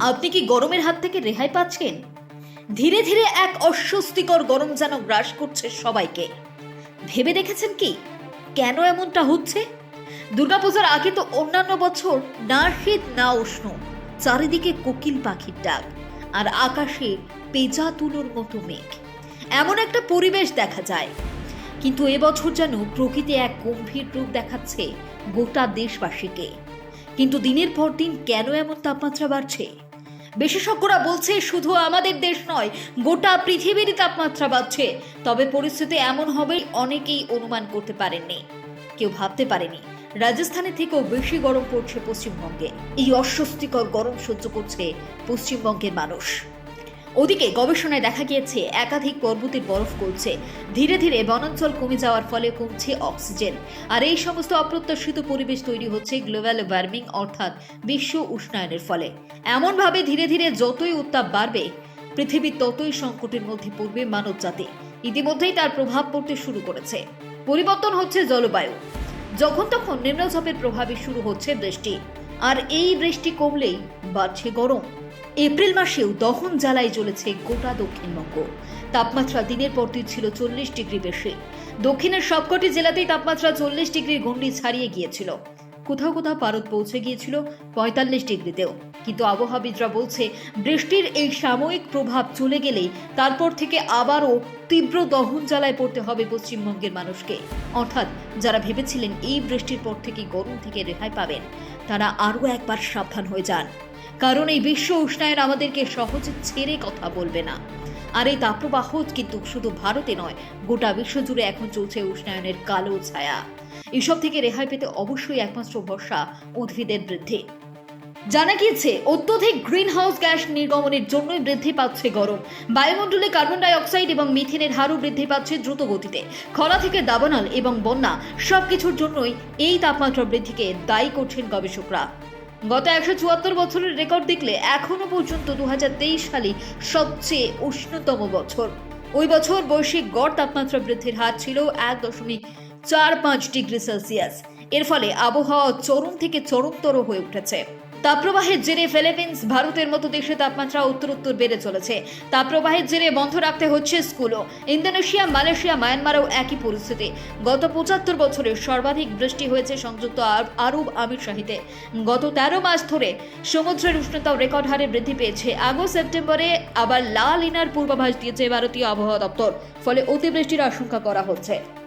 আপনি কি গরমের হাত থেকে রেহাই পাচ্ছেন? ধীরে ধীরে এক অস্বস্তিকর গরম যেন গ্রাস করছে সবাইকে। ভেবে দেখেছেন কি? কেন এমনটা হচ্ছে? দুর্গাপূজার আগে তো অন্যান্য বছর না শীত, না উষ্ণ। চারিদিকে কোকিল পাখির ডাক, আর আকাশে পেজা তুলোর মতো মেঘ। এমন একটা পরিবেশ দেখা যায়। কিন্তু এবছর যেন প্রকৃতি এক গম্ভীর রূপ দেখাচ্ছে গোটা দেশবাসীকে। কিন্তু দিনের পর দিন কেন এমন তাপমাত্রা বাড়ছে? বিশেষজ্ঞরা বলছে শুধু আমাদের দেশ নয়, গোটা পৃথিবীর তাপমাত্রা বাড়ছে। তবে পরিস্থিতি এমন হবে, অনেকেই অনুমান করতে পারেননি। কেউ ভাবতে পারেনি রাজস্থানের থেকেও বেশি গরম পড়ছে পশ্চিমবঙ্গে। এই অস্বস্তিকর গরম সহ্য করছে পশ্চিমবঙ্গের মানুষ। ওদিকে গবেষণায় দেখা গিয়েছে, একাধিক পর্বতের বরফ গলছে। ধীরে ধীরে বনাঞ্চল কমে যাওয়ার ফলে কমছে অক্সিজেন। আর এই সমস্ত অপ্রত্যাশিত পরিবেশ তৈরি হচ্ছে গ্লোবাল ওয়ার্মিং, অর্থাৎ বিশ্ব উষ্ণায়নের ফলে। এমনভাবে ধীরে ধীরে যতই উত্তাপ বাড়বে, পৃথিবী ততই সংকটের মধ্যে পড়বে মানব জাতি ইতিমধ্যেই তার প্রভাব পড়তে শুরু করেছে। পরিবর্তন হচ্ছে জলবায়ু। যখন তখন নিম্নচাপের প্রভাবে শুরু হচ্ছে বৃষ্টি। আর এই বৃষ্টি কমলেই বাড়ছে গরম। এপ্রিল মাসেও দহন জ্বালায় জ্বলেছে গোটা দক্ষিণবঙ্গ। তাপমাত্রা দিনের পর দিন ছিল চল্লিশ ডিগ্রি বেশি। দক্ষিণের সবকটি জেলাতেই তাপমাত্রা চল্লিশ ডিগ্রির গণ্ডি ছাড়িয়ে গিয়েছিল। কোথাও কোথাও পারদ পৌঁছে গিয়েছিল পঁয়তাল্লিশ ডিগ্রিতেও। কিন্তু আবহাওয়াবিদরা বলছে, বৃষ্টির এই সাময়িক প্রভাব চলে গেলেই তারপর থেকে আবারও তীব্র দহন জ্বালায় পড়তে হবে পশ্চিমবঙ্গের মানুষকে। অর্থাৎ যারা ভেবেছিলেন এই বৃষ্টির পর থেকে গরম থেকে রেহাই পাবেন, তারা আরও একবার সাবধান হয়ে যান। কারণ এই বিশ্ব উষ্ণায়ন আমাদেরকে সহজে ছেড়ে কথা বলবে না। আর এই তাপপ্রবাহ কিন্তু শুধু ভারতে নয়, গোটা বিশ্বজুড়ে এখন চলছে উষ্ণায়নের কালো ছায়া। এসব থেকে রেহাই পেতে অবশ্যই একমাত্র ভরসা উদ্ভিদের বৃদ্ধি। জানা গিয়েছে, অত্যধিক গ্রিন হাউস গ্যাস নির্গমনের জন্যই বৃদ্ধি পাচ্ছে গরম। বায়ুমণ্ডলে কার্বন ডাই অক্সাইড এবং মিথেনের হারও বৃদ্ধি পাচ্ছে দ্রুত গতিতে। খরা থেকে দাবানল এবং বন্যা সবকিছুর জন্যই এই তাপমাত্রা বৃদ্ধিকে দায়ী করছেন গবেষকরা। গত একশো চুয়াত্তর বছরের রেকর্ড দেখলে এখনও পর্যন্ত দু সালই সবচেয়ে উষ্ণতম বছর। ওই বছর বৈশ্বিক গড় তাপমাত্রা বৃদ্ধির হার ছিল এক দশমিক চার পাঁচ ডিগ্রি সেলসিয়াস। এর ফলে আবহাওয়া চরম থেকে চরমতর হয়ে উঠেছে। তাপপ্রবাহের জেরে ফিলিপিন্স ভারতের মতো দেশে তাপমাত্রা উত্তরোত্তর বেড়ে চলেছে। তাপপ্রবাহের জেরে বন্ধ রাখতে হচ্ছে স্কুলও। ইন্দোনেশিয়া, মালয়েশিয়া, মায়ানমারও একই পরিস্থিতি। গত পঁচাত্তর বছরে সর্বাধিক বৃষ্টি হয়েছে সংযুক্ত আরব- আমির শাহিতে। গত তেরো মাস ধরে সমুদ্রের উষ্ণতাও রেকর্ড হারে বৃদ্ধি পেয়েছে। আগস্ট, সেপ্টেম্বরে আবার লাল ইনার পূর্বাভাস দিয়েছে ভারতীয় আবহাওয়া দপ্তর। ফলে অতিবৃষ্টির আশঙ্কা করা হচ্ছে।